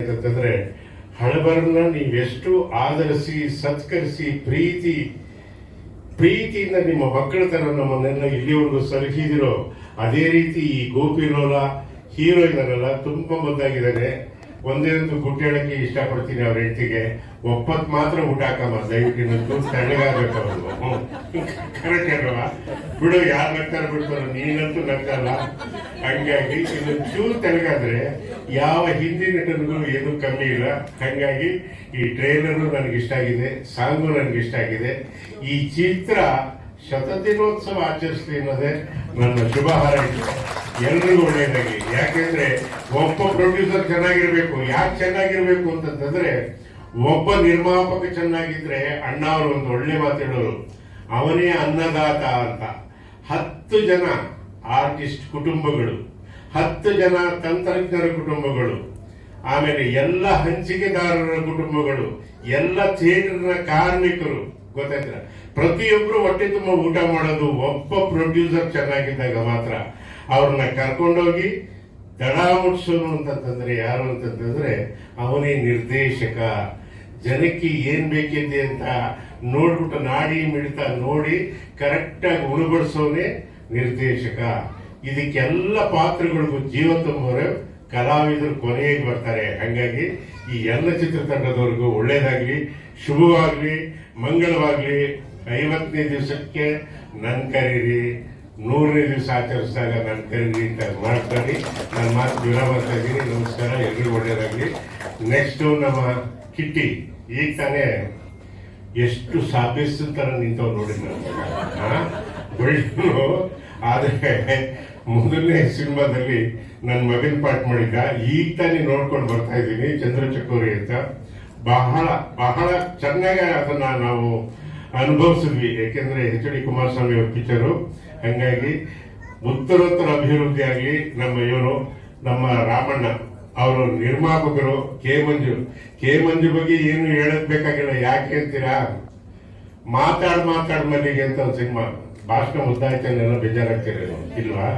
ಅಂತಂದ್ರೆ ಹಳಬರನ್ನ ನೀವೆಷ್ಟು ಆಧರಿಸಿ ಸತ್ಕರಿಸಿ, ಪ್ರೀತಿ, ಪ್ರೀತಿಯಿಂದ ನಿಮ್ಮ ಮಕ್ಕಳ ತರ ನಮ್ಮನ್ನೆಲ್ಲ ಇಲ್ಲಿವರೆಗೂ ಸಲಹಿದಿರೋ, ಅದೇ ರೀತಿ ಈ ಗೋಪಿಲೋಲ ಹೀರೋ ಇದಾರಲ್ಲ ತುಂಬಾ ಮುದ್ದಾಗಿದ್ದಾನೆ ಒಂದೇ ಒಂದು ಗುಡ್ ಹೇಳಕ್ಕೆ ಇಷ್ಟಪಡ್ತೀನಿ ಅವ್ರ ಹೆಂಡತಿಗೆ. ಒಪ್ಪತ್ ಮಾತ್ರ ಊಟ ಹಾಕಮ್ಮ, ದಯವಿಟ್ಟು ಇನ್ನೊಂದು ತಣ್ಣಗಾಗಬೇಕು ಅವರು. ಕರೆಕ್ಟ್ ಅಲ್ವಾ ಬಿಡು, ಯಾರು ನಗ್ತಾರ ಬಿಡ್ತಾರ ನೀನಂತೂ ನಗ್ತಲ್ಲ ಹಂಗಾಗಿ ಇದು ಚೂರು ತೆಲಗಾದ್ರೆ ಯಾವ ಹಿಂದಿ ನಟನಿಗೂ ಏನು ಕಮ್ಮಿ ಇಲ್ಲ. ಹಂಗಾಗಿ ಈ ಟ್ರೈಲರು ಇಷ್ಟ ಆಗಿದೆ, ಸಾಂಗು ನನಗೆ ಇಷ್ಟ ಆಗಿದೆ. ಈ ಚಿತ್ರ ಶತದಿನೋತ್ಸವ ಆಚರಿಸ್ಲಿ ಅನ್ನೋದೇ ನನ್ನ ಶುಭ ಹಾರೈಕೆ. ಎಲ್ರಿಗೂ ಒಳ್ಳೆಯದಾಗಿ ಯಾಕೆಂದ್ರೆ ಒಬ್ಬ ಪ್ರೊಡ್ಯೂಸರ್ ಚೆನ್ನಾಗಿರ್ಬೇಕು ಯಾಕೆ ಚೆನ್ನಾಗಿರ್ಬೇಕು ಅಂತಂದ್ರೆ ಒಬ್ಬ ನಿರ್ಮಾಪಕ ಚೆನ್ನಾಗಿದ್ರೆ ಅಣ್ಣ ಅವರು ಒಂದು ಒಳ್ಳೆ ಮಾತು ಹೇಳೋರು. ಅವನೇ ಅನ್ನದಾತ ಅಂತ. ಹತ್ತು ಜನ ಆರ್ಟಿಸ್ಟ್ ಕುಟುಂಬಗಳು, ಹತ್ತು ಜನ ತಂತ್ರಜ್ಞರ ಕುಟುಂಬಗಳು, ಆಮೇಲೆ ಎಲ್ಲ ಹಂಚಿಕೆದಾರರ ಕುಟುಂಬಗಳು, ಎಲ್ಲ ಥಿಯೇಟರ್ನ ಕಾರ್ಮಿಕರು, ಗೊತ್ತಾಯ್ತಾ? ಪ್ರತಿಯೊಬ್ರು ಹೊಟ್ಟೆ ತುಂಬ ಊಟ ಮಾಡೋದು, ಒಬ್ಬ ಪ್ರೊಡ್ಯೂಸರ್ ಚೆನ್ನಾಗಿದ್ದಾಗ ಮಾತ್ರ ಅವ್ರನ್ನ ಕರ್ಕೊಂಡೋಗಿ ದಡ ಮುಟ್ಸೋನು ಅಂತಂತಂದ್ರೆ ಯಾರು ಅಂತಂದ್ರೆ ಅವನೇ ನಿರ್ದೇಶಕ. ಜನಕ್ಕೆ ಏನ್ ಬೇಕಿದೆ ಅಂತ ನೋಡ್ಬಿಟ್ಟು ನಾಡಿ ಮಿಡಿತ ನೋಡಿ ಕರೆಕ್ಟಾಗಿ ಉಣಬಡಿಸೋನೆ ನಿರ್ದೇಶಕ. ಇದಕ್ಕೆಲ್ಲ ಪಾತ್ರಗಳಿಗೂ ಜೀವ ತುಂಬೋರೆ ಕಲಾವಿದರು ಕೊನೆಗೆ ಬರ್ತಾರೆ. ಹಂಗಾಗಿ ಈ ಎಲ್ಲ ಚಿತ್ರತಂಡದವರೆಗೂ ಒಳ್ಳೇದಾಗ್ಲಿ, ಶುಭವಾಗ್ಲಿ, ಮಂಗಳವಾಗ್ಲಿ. ಐವತ್ತನೇ ದಿವಸಕ್ಕೆ ನನ್ ಕರೀರಿ. ನೂರನೇ ದಿವಸ ಆಚರಿಸಿದಾಗ ನನ್ ಅಂತ ಮಾಡ್ತಾರೆ ನನ್ನ ಮಾತು ಮಾಡ್ತಾ ಇದ್ದೀನಿ. ನಮಸ್ಕಾರ. ಎಲ್ರಿಗೂ ಒಳ್ಳೆಯದಾಗಲಿ. ನೆಕ್ಸ್ಟು ನಮ್ಮ ಕಿಟ್ಟಿ. ಈಗ ತಾನೇ ಎಷ್ಟು ಸಾಧಿಸ್ತು ತರ ನಿಂತವ್ ನೋಡಿ ನಾನು. ಆದ್ರೆ ಮೊದಲನೇ ಸಿನಿಮಾದಲ್ಲಿ ನನ್ನ ಮಗನ ಪಾಠ ಮಾಡಿದ್ದ. ಈಗ ತಾನೇ ನೋಡ್ಕೊಂಡು ಬರ್ತಾ ಇದ್ದೀನಿ. ಚಂದ್ರಚಕೋರಿ ಅಂತ. ಬಹಳ ಬಹಳ ಚೆನ್ನಾಗಿ ಅದನ್ನ ನಾವು ಅನುಭವಿಸಿದ್ವಿ. ಯಾಕೆಂದ್ರೆ ಎಚ್ ಡಿ ಕುಮಾರಸ್ವಾಮಿ ಅವ್ರ ಪಿಕ್ಚರು ಹಂಗಾಗಿ ಉತ್ತರೋತ್ತರ ಅಭಿವೃದ್ಧಿ ಆಗಲಿ ನಮ್ಮ ಇವರು, ನಮ್ಮ ರಾಮಣ್ಣ ಅವರು ನಿರ್ಮಾಪಕರು, ಕೆ ಮಂಜು. ಕೆ ಮಂಜು ಬಗ್ಗೆ ಏನು ಹೇಳಕ್ ಬೇಕಾಗಿಲ್ಲ, ಯಾಕೆ ಅಂತೀರಾ? ಮಾತಾಡ್ ಮಾತಾಡ್ ಮಲ್ಲಿಗೆ ಅಂತ ಒಂದು ಸಿನಿಮಾ, ಭಾಷಣ ಮುದ್ದಾಯ್ತನೆಲ್ಲ ಬೇಜಾರಾಗ್ತೀರ ಇಲ್ವಾ?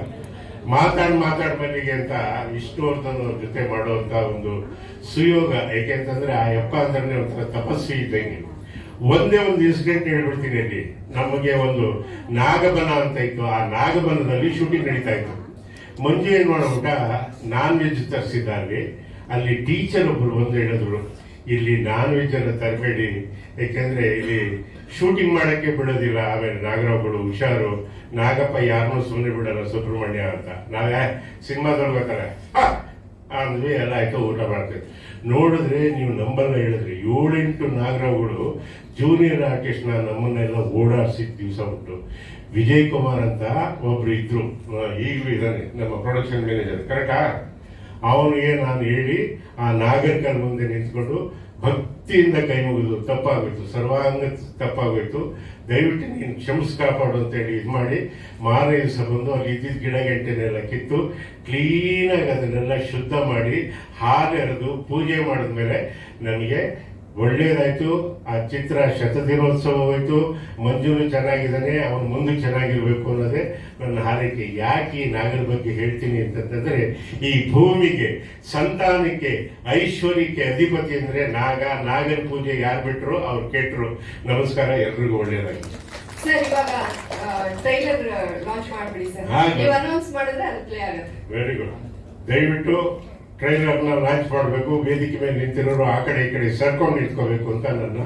ಮಾತಾಡ್ ಮಾತಾಡ್ ಮಲ್ಲಿಗೆ ಅಂತ ಇಷ್ಟು ಅವ್ರ ಜೊತೆ ಮಾಡುವಂತ ಒಂದು ಸುಯೋಗ ಯಾಕೆಂತಂದ್ರೆ ಆ ಯಪ್ಪ ಅಂದ್ರೆ ಒಂಥರ ತಪಸ್ವಿ ಇದ್ದಂಗೆ. ಒಂದೇ ಒಂದು ಇನ್ಸಿಡೆಂಟ್ ಹೇಳ್ಬಿಡ್ತೀನಿ ಅಲ್ಲಿ ನಮಗೆ ಒಂದು ನಾಗಬನ ಅಂತ ಇತ್ತು. ಆ ನಾಗಬನದಲ್ಲಿ ಶೂಟಿಂಗ್ ನಡೀತಾ ಇತ್ತು. ಮಂಜು ಏನ್ ಮಾಡಬಿಟ್ಟ ನಾನ್ ವೆಜ್ ತರಿಸಿದ್ದಾರೆ ಅಲ್ಲಿ ಟೀಚರ್ ಒಬ್ರು ಬಂದು ಹೇಳಿದ್ರು, ಇಲ್ಲಿ ನಾನ್ ವೆಜ್ ಅನ್ನ ತರಬೇಡಿ. ಯಾಕೆಂದ್ರೆ ಇಲ್ಲಿ ಶೂಟಿಂಗ್ ಮಾಡಕ್ಕೆ ಬಿಡೋದಿಲ್ಲ. ಆಮೇಲೆ ನಾಗರಾವ್ಗಳು ಹುಷಾರು. ನಾಗಪ್ಪ ಯಾರನ್ನೂ ಸುಮ್ಮನೆ ಬಿಡಲ್ಲ ಸುಬ್ರಹ್ಮಣ್ಯ ಅಂತ. ನಾವೇ ಸಿನಿಮಾದಲ್ಲಿ ಬರ್ತಾರೆ. ಅಂದ್ವಿ ಎಲ್ಲ ಆಯ್ತು, ಊಟ ಮಾಡ್ತೀವಿ. ನೋಡಿದ್ರೆ ನೀವು ನಂಬಲ್ಲ ಹೇಳಿದ್ರೆ ಏಳೆಂಟು ನಾಗರಾವ್ಗಳು ಜೂನಿಯರ್ ಆರ್ಟಿಸ್ಟ್ನ ನಮ್ಮನ್ನೆಲ್ಲ ಓಡಾಡ್ಸಿದ ದಿವಸ ಉಂಟು ವಿಜಯ್ ಕುಮಾರ್ ಅಂತ ಒಬ್ರು ಇದ್ರು. ಈಗಲೂ ಇದ್ದಾನೆ ನಮ್ಮ ಪ್ರೊಡಕ್ಷನ್ ಮ್ಯಾನೇಜರ್ ಕರೆಕ್ಟಾ ಅವನಿಗೆ ನಾನು ಹೇಳಿ ಆ ನಾಗರಿಕರ ಮುಂದೆ ನಿಂತ್ಕೊಂಡು ಭಕ್ತಿಯಿಂದ ಕೈ ಮುಗಿದು ತಪ್ಪಾಗೋಯ್ತು ಸರ್ವಾಂಗ ತಪ್ಪಾಗೋಯ್ತು ದಯವಿಟ್ಟು ನೀನು ಕ್ಷಮಿಸ್ ಕಾಪಾಡು ಅಂತ ಹೇಳಿ ಇದು ಮಾಡಿ ಮಾರನೇ ದಿವಸ ಬಂದು ಅಲ್ಲಿ ಇದ್ದಿದ್ದ ಗಿಡ ಗಂಟೆನೆಲ್ಲ ಕಿತ್ತು ಕ್ಲೀನಾಗಿ ಅದನ್ನೆಲ್ಲ ಶುದ್ಧ ಮಾಡಿ ಹಾಲೆರೆದು ಪೂಜೆ ಮಾಡಿದ್ಮೇಲೆ ನನಗೆ ಒಳ್ಳೇದಾಯ್ತು ಆ ಚಿತ್ರ ಶತದಿನೋತ್ಸವ ಹೋಯ್ತು ಮಂಜುನು ಚೆನ್ನಾಗಿದ್ದಾನೆ ಅವನು ಮುಂದೆ ಚೆನ್ನಾಗಿರ್ಬೇಕು ಅನ್ನೋದೇ ನನ್ನ ಹಾರೈಕೆ. ಯಾಕೆ ಈ ನಾಗರ ಬಗ್ಗೆ ಹೇಳ್ತೀನಿ ಅಂತಂದ್ರೆ ಈ ಭೂಮಿಗೆ ಸಂತಾನಕ್ಕೆ ಐಶ್ವರ್ಯಕ್ಕೆ ಅಧಿಪತಿ ಅಂದ್ರೆ ನಾಗ ನಾಗರ ಪೂಜೆ ಯಾರು ಬಿಟ್ರು? ಅವ್ರು ಕೆಟ್ಟರು ನಮಸ್ಕಾರ ಎಲ್ರಿಗೂ ಒಳ್ಳೇದಾಗಿ ಸರ್ ಇವಾಗ ಟ್ರೈಲರ್ ಲಾಂಚ್ ಮಾಡ್ಬಿಡಿ ಸರ್ ನೀವು ಅನೌನ್ಸ್ ಮಾಡಿದ್ರೆ ಅದು ಪ್ಲೇ ಆಗುತ್ತೆ. ವೆರಿ ಗುಡ್ ದಯವಿಟ್ಟು ಟ್ರೈಲರ್ನ ಲಾಂಚ್ ಮಾಡಬೇಕು ವೇದಿಕೆ ಮೇಲೆ ನಿಂತಿರೋರು ಆ ಕಡೆ ಈ ಕಡೆ ಸರ್ಕೊಂಡು ಇಟ್ಕೋಬೇಕು ಅಂತ ನನ್ನ